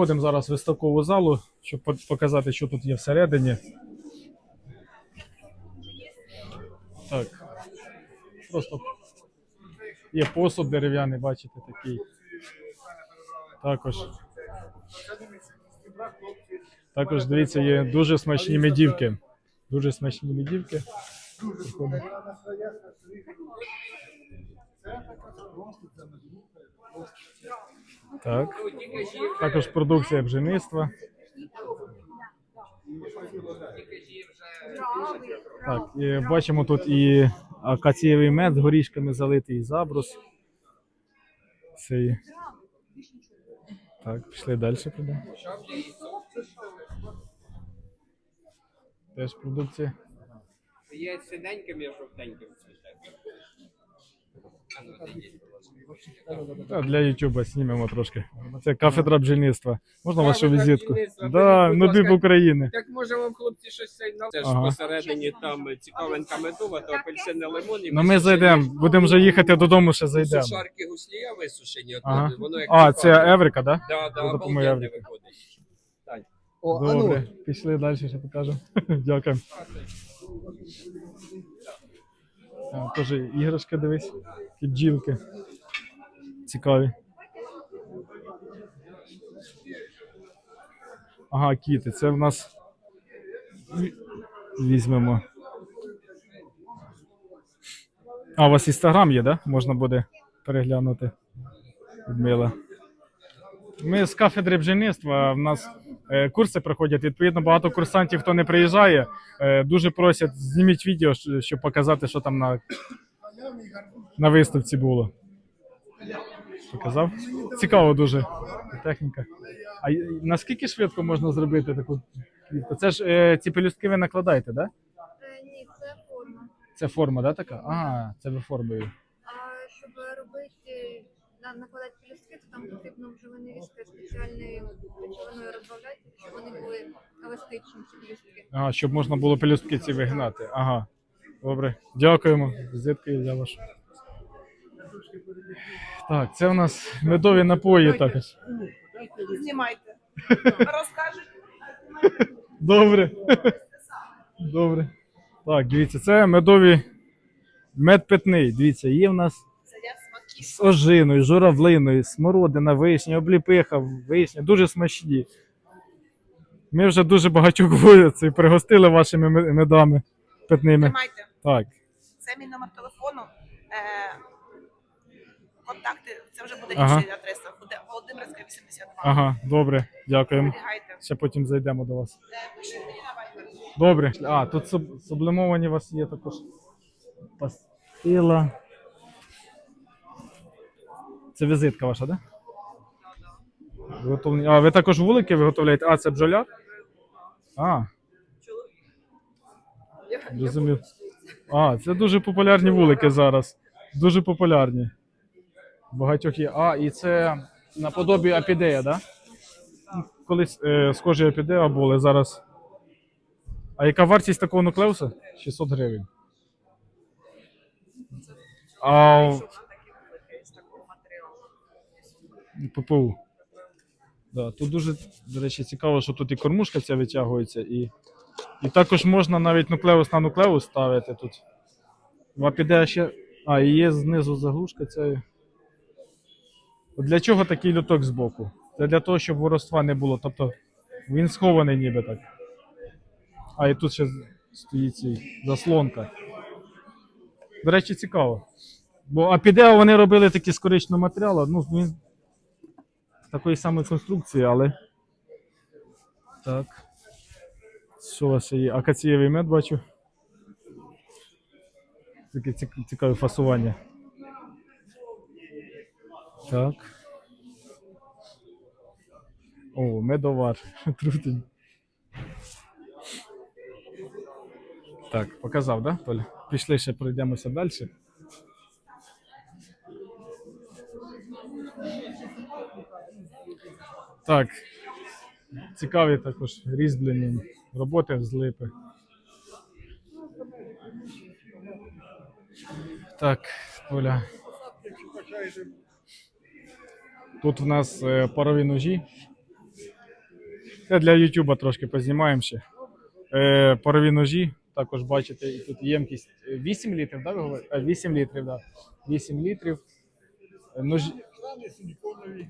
Ходимо зараз в виставкову залу, щоб показати, що тут є всередині. Так. Просто є посуд дерев'яний, бачите, такий. Також. Також, дивіться, є дуже смачні медівки. Дуже смачні медівки. Так. Також продукція бджільництва. Так, і бачимо тут і акацієвий мед з горішками залитий, і забрус. Цей. Так, пішли далі підемо. Теж продукція. Є синеньким, є жовтеньким ну, для Ютуба знімемо трошки. Це кафедра бджільництва. Можна вашу візитку? Да, Нубіб. України. Так може вам хлопці щось цей Це ж Ага. посередині там цікавинка медова, то апельсини лимон і Ну ми зайдемо, будемо вже їхати додому, ще зайдемо. Сушарки гуслія висушені, от Ага. воно як А, це. Еврика, так? Да, За да, допомогою обалденно Еврики. виходить. Да? Добре, пішли далі, ще покажемо. Дякую. Теж іграшки дивись, і бджілки. Цікаві. Ага, кіти, це в нас візьмемо. А, у вас інстаграм є, да? Можна буде переглянути. Людмила. Ми з кафедри бджільництва. В нас е, курси проходять. Відповідно, багато курсантів, хто не приїжджає, е, дуже просять зніміть відео, щоб показати, що там на, на виставці було. Показав? Цікаво дуже. Техніка. А наскільки швидко можна зробити таку квітку? Це ж е, ці пелюстки ви накладаєте, так? Да? Е, Ні, це форма. Це форма, да, така? А, це ви формою. А щоб робити на- накладати пелюстки, то там потрібно бджолинирізкою спеціальною речовиною розбавляти, щоб вони були еластичні, ці пелюстки. Ага, щоб можна було пелюстки ці вигнати. Ага. Добре. Дякуємо. Візитки за вашу. Так, це у нас медові напої також. Знімайте. Розкажуть. Добре. Добре. Так, дивіться, це медові мед питний. Дивіться, є в нас з ожиною, журавлиною, смородина, вишня, обліпиха, вишня, дуже смачні. Ми вже дуже багатьох вулиць пригостили вашими медами питними. Тримайте. Так. Це мій номер телефону. Е, контакти, це вже буде Ага. інша адреса. Буде Володимирська 82. Ага, добре, дякуємо. Зберігайте. Ще потім зайдемо до вас. Е, Пишіть мені на Viber. Добре. А, тут суб- сублімовані у вас є також пастила. Це візитка ваша, так? Да? Виготовлення- А, ви також вулики виготовляєте? А, це бджоляр? А. Розумів. А, це дуже популярні вулики зараз. Дуже популярні. Багатьох є. А, і це наподобі апідея? Да? Колись е, схожі апідея були зараз. А яка вартість такого нуклеуса? 600 гривень. А ППУ. Да, тут дуже, до речі, цікаво, що тут і кормушка ця витягується, і, і також можна навіть нуклеус на нуклеус ставити тут. В апідея ще. А, і є знизу заглушка ця. Для чого такий люток збоку? Це для того, щоб воровства не було. Тобто він схований ніби так. А і тут ще стоїть цей заслонка. До речі, цікаво. Бо Апідео вони робили такі з коричневого матеріалу, ну, він такої самої конструкції, але. Так. Що у вас є? Акацієвий мед бачу. Таке цікаве фасування. Так. О, медовар. Трутень. Так, показав, да, Толя? Пішли ще пройдемося далі. Так. Цікаві також різьблені роботи з липи. Так, Толя. Тут в нас е, парові ножі. Це для Ютуба трошки познімаємо ще. Е, парові ножі, також бачите, і тут ємкість е, 8 літрів, да, ви говорите? Е, 8 літрів, да. 8 літрів. Е, Ножі силіконові,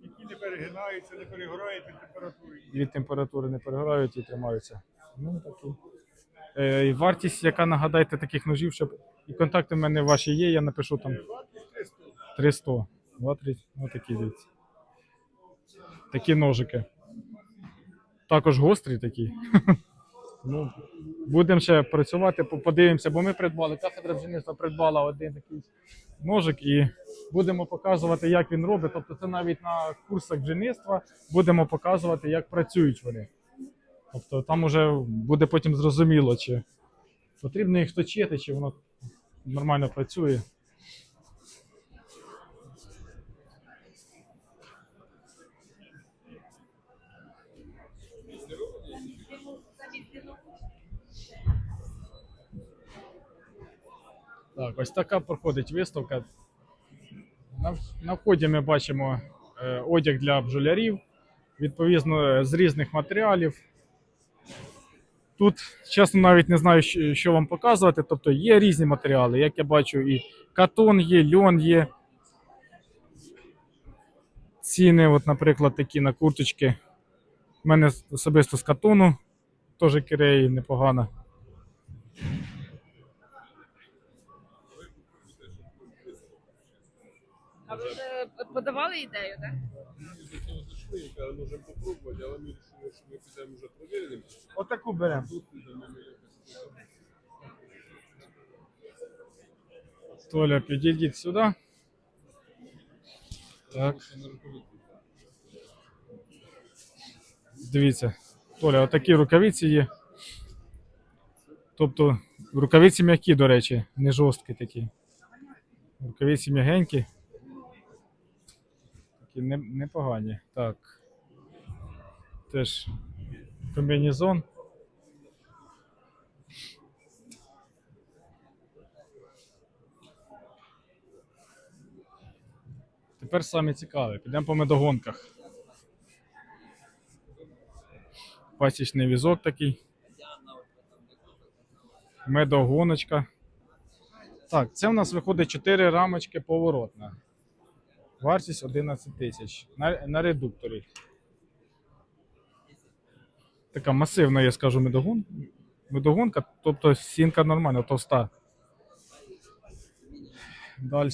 які не перегинаються, не перегорають від температури. від температури не перегорають і тримаються. Ну, такі. Е, і вартість, яка нагадайте таких ножів, щоб і контакти в мене ваші є, я напишу там 300. 2-3, ну такі дивіться. Такі ножики. Також гострі такі. ну, будемо ще працювати, подивимося, бо ми придбали, кафедра бджільництва придбала один такий ножик і будемо показувати, як він робить. Тобто це навіть на курсах бджільництва будемо показувати, як працюють вони. Тобто там уже буде потім зрозуміло, чи потрібно їх точити, чи воно нормально працює. Так, ось така проходить виставка. На, на вході ми бачимо е, одяг для бджолярів, відповідно, е, з різних матеріалів. Тут, чесно, навіть не знаю, що, вам показувати. Тобто є різні матеріали, як я бачу, і катон є, льон є. Ціни, от, наприклад, такі на курточки. У мене особисто з катону, теж киреї непогано. А ви вже подавали ідею, так? Ми можемо попробувати, але ми вирішили, що ми підемо вже провіримо. Отаку беремо. Толя, підійдіть сюди. Так. Дивіться, Толя, отакі рукавиці є. Тобто рукавиці м'які, до речі, не жорсткі такі. Рукавиці м'ягенькі. Такі непогані. Так. Теж комбінезон. Тепер саме цікаве. Підемо по медогонках. Пасічний візок такий. Медогоночка. Так, це в нас виходить 4 рамочки поворотна. Вартість 11 тисяч. На, на редукторі. Така масивна, я скажу, медогон. Медогонка, тобто сінка нормальна, товста. Далі.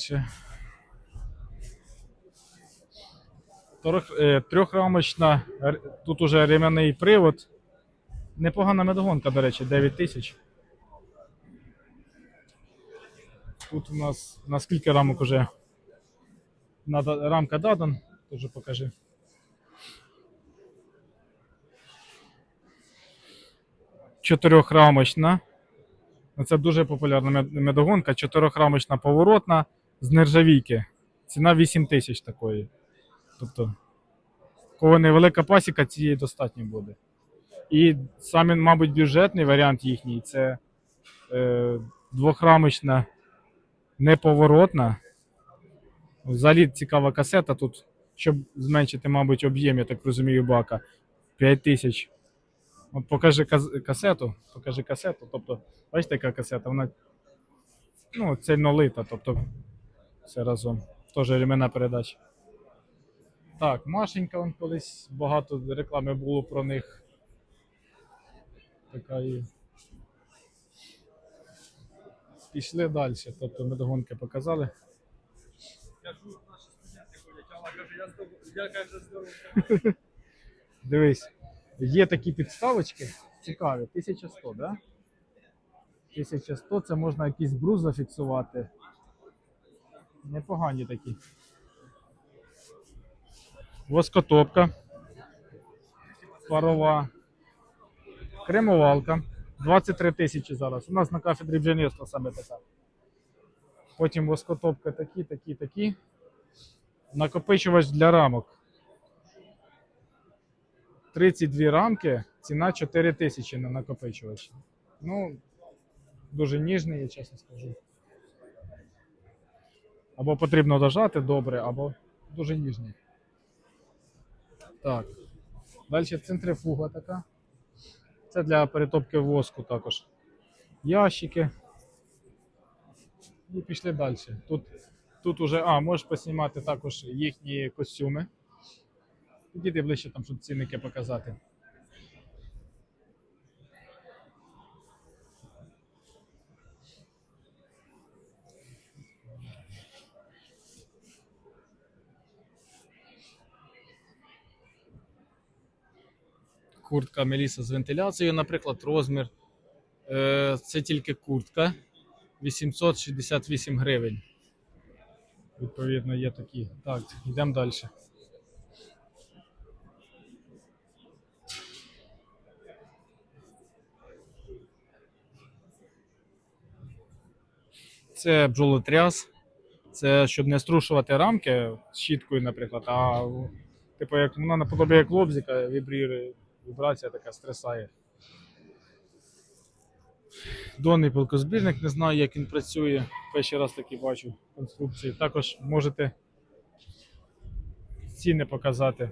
Е, трьохрамочна, тут уже рем'яний привод. Непогана медогонка, до речі, 9 тисяч. Тут у нас на скільки рамок уже Нада, рамка Дадан, теж покажи. Чотирьохрамочна. Ну, Це дуже популярна мед- медогонка. Чотирьохрамочна поворотна з нержавійки. Ціна 8 тисяч такої. Тобто, кого невелика пасіка, цієї достатньо буде. І саме, мабуть, бюджетний варіант їхній це е, двохрамочна неповоротна. Взагалі цікава касета тут, щоб зменшити, мабуть, об'єм, я так розумію, бака. 5 тисяч. От покажи касету, покажи касету. Тобто, бачите, яка касета? Вона ну, цельнолита, тобто все разом. Теж ремена передач. Так, Машенька, он колись багато реклами було про них. Така і. Пішли далі. Тобто медогонки показали. Дивись, є такі підставочки цікаві, 1100, да? 1100 це можна якийсь брус зафіксувати. Непогані такі. Воскотопка. Парова. Кремувалка. 23 тисячі зараз. У нас на кафедрі бджільництва саме така. Потім воскотопка такі, такі, такі. Накопичувач для рамок. 32 рамки, ціна 4 тисячі на накопичувач. Ну, дуже ніжний, я чесно скажу. Або потрібно дожати добре, або дуже ніжний. Так. Далі центрифуга така. Це для перетопки воску також. Ящики. І пішли далі. Тут, тут уже, а, можеш поснімати також їхні костюми. Підійди ближче там, щоб цінники показати. Куртка Меліса з вентиляцією, наприклад, розмір. Е, Це тільки куртка. 868 гривень. Відповідно, є такі. Так, йдемо далі. Це бджолотряс. Це щоб не струшувати рамки щіткою, наприклад, а типу як вона наподобі як лобзика, вібрірує, вібрація така стресає. Донний пилкозбірник, не знаю, як він працює. Перший раз таки бачу конструкції. Також можете ціни показати.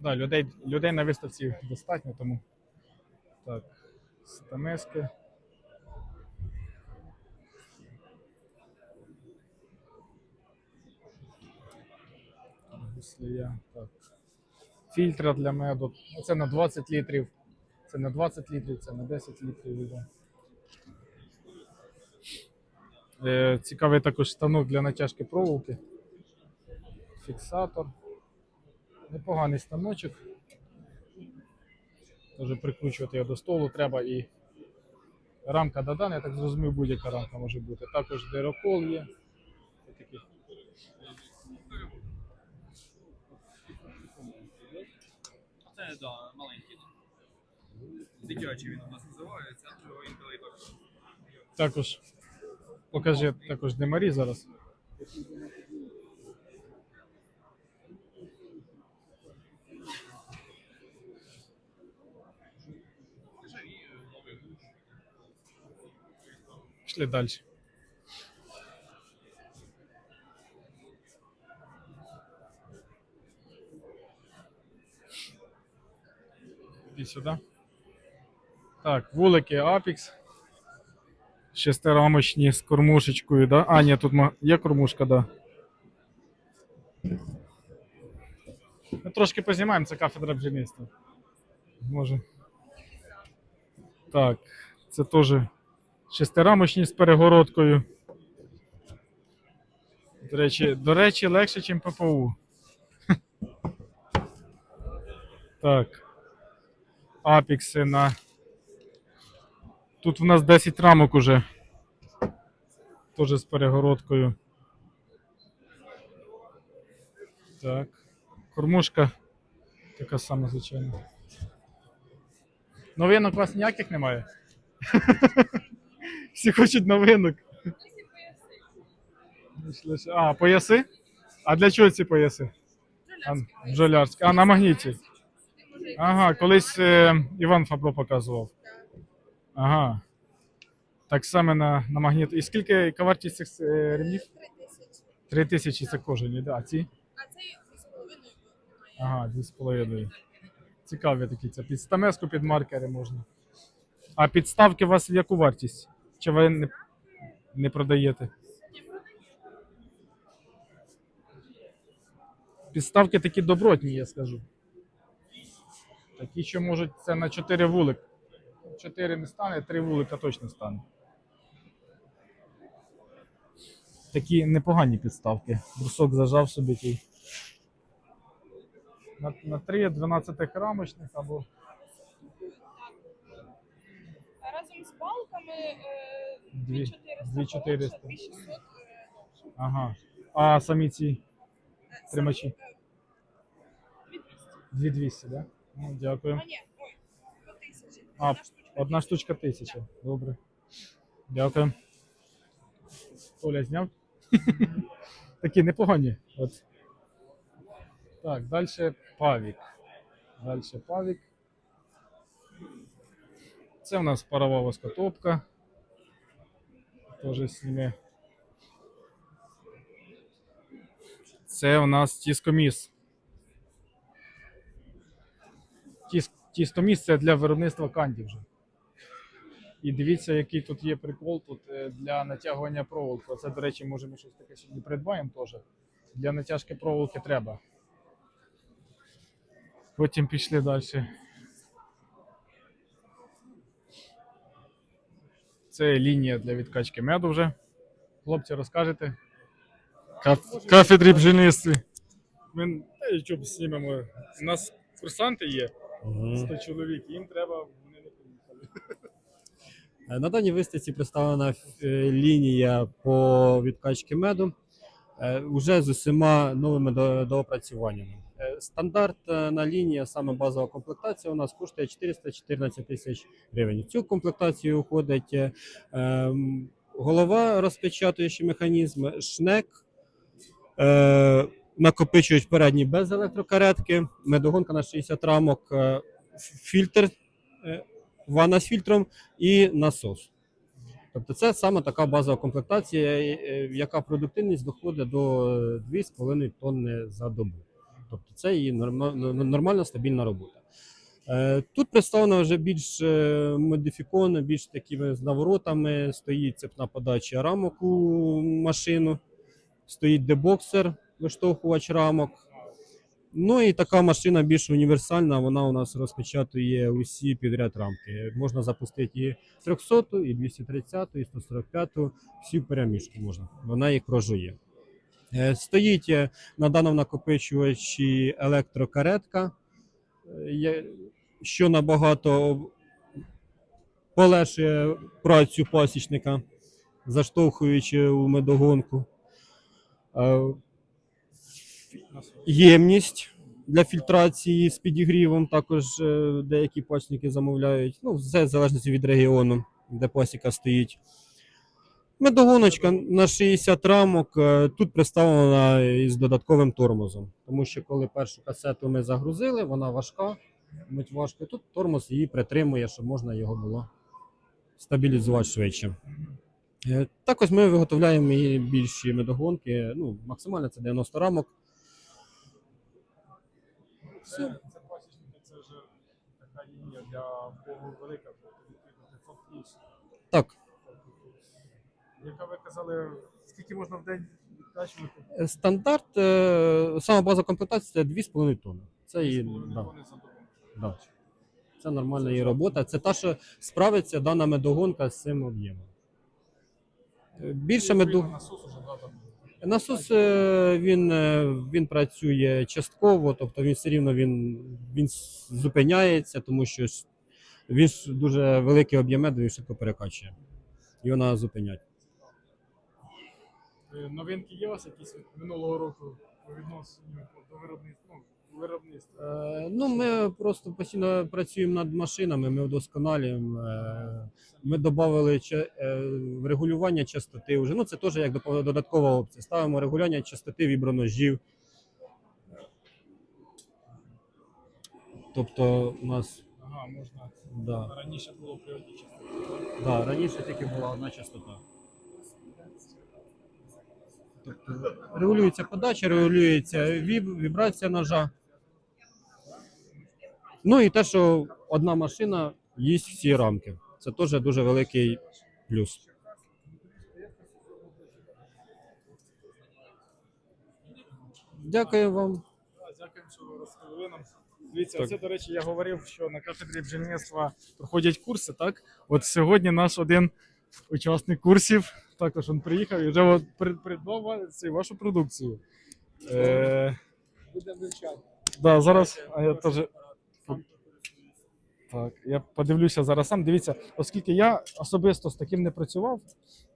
Да, людей, людей на виставці достатньо, тому так, стамески. Гуслія, так. Фільтра для меду. Це на 20 літрів. Це на 20 літрів, це на 10 літрів іде. Е, цікавий також станок для натяжки проволоки. Фіксатор. Непоганий станочок. Може прикручувати його до столу треба і рамка додана, я так зрозумів, будь-яка рамка може бути. Також дирокол є. Це да, маленький. Дитячий він у нас називається, а то інколи так. Також покажи також демарі зараз. Пішли далі. Іди сюди. Так, вулики Apex. Шестирамочні з кормушечкою, да? А, ні, тут ма- є кормушка, да. Ми трошки познімаємо, це кафедра бджільництва. Може. Так, це теж Шестирамочні з перегородкою. До речі, до речі, легше, ніж ППУ. Так. Апікси на Тут у нас 10 рамок уже. Теж з перегородкою. Так. Кормушка. Така сама, звичайно. Новинок у вас ніяких немає? Всі хочуть новинок. А, пояси? А для чого ці пояси? Бджолярські. А, на магніті. Ага, колись е, Іван Фабро показував. Ага. Так само на, на магніт. І скільки яка вартість цих е, ремнів? Три тисячі це кожен, да? А ці? А це дві з половиною. Ага, дві з половиною. Цікаві такі. Це під стамеску, під маркери можна. А підставки у вас в яку вартість? Чи ви не, не продаєте? Підставки такі добротні, я скажу. Такі, що можуть це на 4 вулик. 4 не стане, 3 вулика точно стане. Такі непогані підставки. Брусок зажав собі ті. На, на 3 12 рамочних або А разом з палками е, 2400, 2400. 2600. е, Ага. А самі ці тримачі? 2200, да? Ну, дякую. А ні, ой, по тисячі. А, Одна штучка. Одна штучка тисяча. Добре. Дякую. Оля зняв. Такі непогані. От. Так, далі павік. Далі павік. Це в нас парова воскотопка. Теж сніме. Це у нас тіскоміс. Тіс, тістоміс це для виробництва канді вже. І дивіться, який тут є прикол тут е, для натягування проволоки. Це, до речі, може ми щось таке сьогодні придбаємо теж. Для натяжки проволоки треба. Потім пішли далі. Це лінія для відкачки меду вже. Хлопці, розкажете? Каф- Кафедрі бджільництві. Ми б знімемо. У нас курсанти є, 100 чоловік, їм треба. Е, На даній виставці представлена е, лінія по відкачці меду е, уже з усіма новими до- доопрацюваннями. Е, Стандартна лінія, саме базова комплектація, у нас коштує 414 тисяч гривень. В цю комплектацію входить е, ем, голова, розпечатуючий механізм, шнек, е, накопичують передній без електрокаретки, медогонка на 60 рамок, е, фільтр, е, ванна з фільтром і насос. Тобто це саме така базова комплектація, е, яка продуктивність доходить до 2,5 тонни за добу. Тобто це її нормальна стабільна робота. Е, Тут представлено вже більш е, модифіковано, більш такими з наворотами. Стоїть цепна подача рамок у машину, стоїть дебоксер, виштовхувач рамок. Ну і така машина більш універсальна, вона у нас розпечатує усі підряд рамки. Можна запустити і 300, і 230, і 145, всю переміжку можна. Вона їх прожує. Е, Стоїть е, на даному накопичувачі електрокаретка, е, що набагато полегшує працю пасічника, заштовхуючи у медогонку. Ємність для фільтрації з підігрівом. Також деякі пасічники замовляють. Ну, все в залежності від регіону, де пасіка стоїть. Медогоночка на 60 рамок. е, Тут представлена із додатковим тормозом. Тому що коли першу касету ми загрузили, вона важка, мить важко. Тут тормоз її притримує, щоб можна його було стабілізувати швидше. Е, Також ми виготовляємо і більші медогонки. Ну, максимально це 90 рамок. Це, це пасічники, це вже така лінія для велика, відповідно 500 плюс. Так, Яка ви казали, скільки можна в день відкачувати? Е, Стандарт, е, сама база комплектації це 2,5 тонни. Це 2,5 да, да. Це нормальна її робота. Це та, що справиться дана медогонка з цим об'ємом. Е, Більше меду... Насос уже, да, там. Насос він, він працює частково, тобто він все рівно він, він зупиняється, тому що він дуже великий об'єм він швидко перекачує. Його треба зупиняти. Е, Новинки є у вас якісь від минулого року по відношенню до виробництва? Ну, виробництва. Е, Ну, ми просто постійно працюємо над машинами, ми вдосконалюємо. Е, Ми додали регулювання частоти вже. Ну, це теж як додаткова опція. Ставимо регулювання частоти віброножів. Тобто у нас Ага, можна. да, Раніше було при одній частині. да, раніше тільки була одна частота. Тобто регулюється подача, регулюється віб, вібрація ножа. Ну і те, що одна машина їсть всі рамки. Це теж дуже великий плюс. Дякую вам. Дякуємо, що ви розповіли нам. Дивіться, Так. це, до речі, я говорив, що на кафедрі бджільництва проходять курси, так? От сьогодні наш один учасник курсів, також він приїхав і вже придбав вашу продукцію. Е, Будемо вивчати. да, зараз а я теж. Так, я подивлюся зараз сам. Дивіться, оскільки я особисто з таким не працював,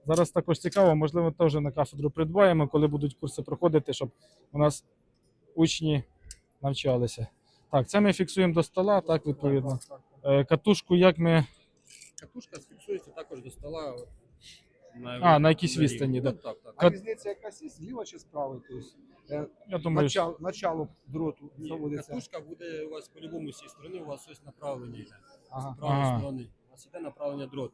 зараз також цікаво, можливо, теж на кафедру придбаємо, коли будуть курси проходити, щоб у нас учні навчалися. Так, це ми фіксуємо до стола, так, відповідно. Е, Катушку, як ми. Катушка фіксується також до стола. А, на якійсь відстані, да. так, так. А різниця якась є зліва чи справа? Тобто, е, Я думаю, що... начало, начало дроту Ні, заводиться. катушка буде у вас по-любому з цієї сторони, у вас ось направлення йде. Ага, З правої Ага. сторони. У вас іде направлення дроту.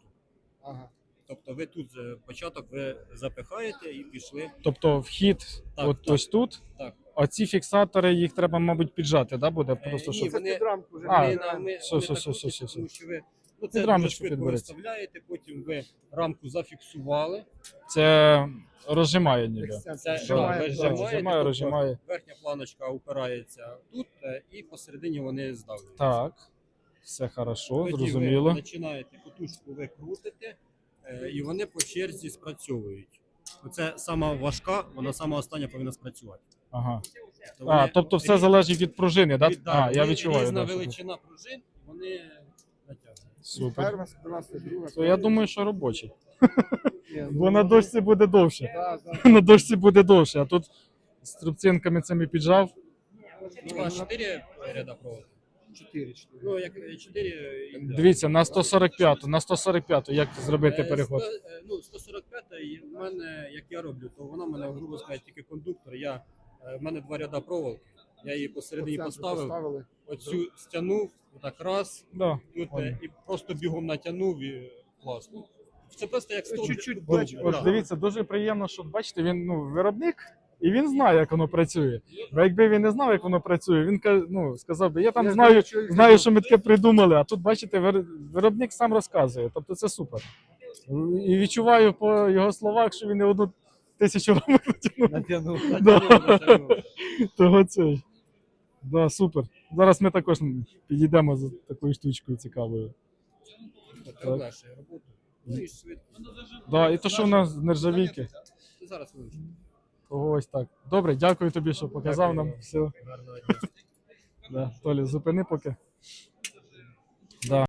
ага. Тобто ви тут початок ви запихаєте і пішли. Тобто вхід Так, от так. ось тут, Так. а ці фіксатори їх треба, мабуть, піджати, да, буде? Е, Просто ні, щоб... Це вони- під рамку вже. А, не на- ми- все, вони все, так все, все, все. тому що ви ну, це дуже рамочку швидко підбереться. виставляєте, потім ви рамку зафіксували. Це розжимає ніби. Це Зжимає, да, ви Розжимає, тобто розжимає. Верхня планочка упирається тут, е, і посередині вони здавлюються. Так. Все хорошо, Тоді зрозуміло. ви починаєте катушку, ви крутите, е, і вони по черзі спрацьовують. Оце сама важка, вона сама остання повинна спрацювати. Ага. Тобто А, тобто все залежить від пружини, да? від- А, я відчуваю. Різна да, що величина пружин, вони. Супер. Перша, класна, друга. То я думаю, що робочий. Ні, Бо на дошці буде довше. Да, да. На дошці буде довше, а тут з трубцинками цими піджав. Ну, у вас 4 ряда проводу. Чотири, чотири. Ну, як 4 Дивіться, на 145, на 145 як зробити Е, переход. Ну, 145 і в мене, як я роблю, то вона в мене, грубо сказати, тільки кондуктор. Я, е, в мене два ряда проволоки. Я її посередині По поставив, поставили. оцю стягнув, так раз, Да. тут е, і просто бігом натягнув і класно. Це просто як стовп. Чуть-чуть От, плечі. от Да. дивіться, дуже приємно, що бачите, він ну, виробник, і він знає, як воно працює. Бо якби він не знав, як воно працює, він ка- ну, сказав би, я там Я знаю, знаю, що їх знаю, що ми таке придумали, а тут, бачите, вир- виробник сам розказує. Тобто це супер. І відчуваю по його словах, що він не одну тисячу рамок натягнув. Натягнув. Да. Натягнув, натягнув. Того цей. Да, супер. Зараз ми також підійдемо за такою штучкою цікавою. Так. роботу. Ну і швидко. Да, і то, що в нас нержавійки. Зараз вивчу. Ось так. Добре, дякую тобі, що показав нам все. Гарного дня. Да. Толі, зупини поки.